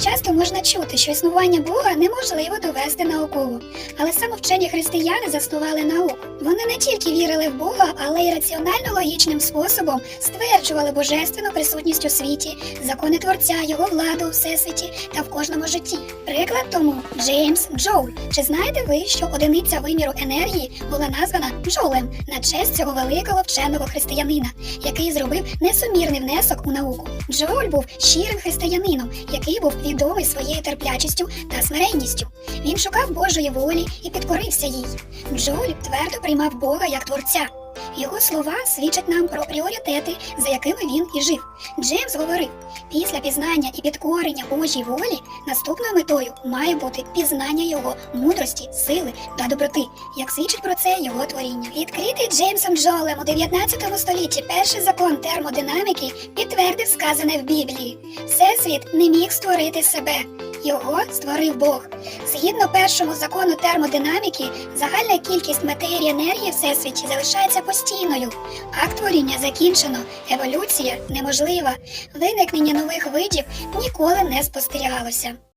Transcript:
Часто можна чути, що існування Бога неможливо довести науково, але самовчені християни заснували науку. Вони не тільки вірили в Бога, але й раціонально логічним способом стверджували божественну присутність у світі, закони творця, його владу у всесвіті та в кожному житті. Приклад тому Джеймс Джоуль. Чи знаєте ви, що одиниця виміру енергії була названа Джолем на честь цього великого вченого християнина, який зробив несумірний внесок у науку? Джоуль був щирим християнином, який був відомий своєю терплячістю та смиренністю. Він шукав Божої волі і підкорився їй. Джоль твердо приймав Бога як творця. Його слова свідчать нам про пріоритети, за якими він і жив. Джеймс говорив: після пізнання і підкорення Божій волі наступною метою має бути пізнання його мудрості, сили та доброти, як свідчить про це його творіння. Відкритий Джеймсом Джолем у 19 столітті перший закон термодинаміки підтвердив сказане в Біблії: Всесвіт не міг створити себе. Його створив Бог. Згідно першому закону термодинаміки, загальна кількість матерії енергії всесвіті залишається постійною. Акт творіння закінчено, еволюція неможлива, виникнення нових видів ніколи не спостерігалося.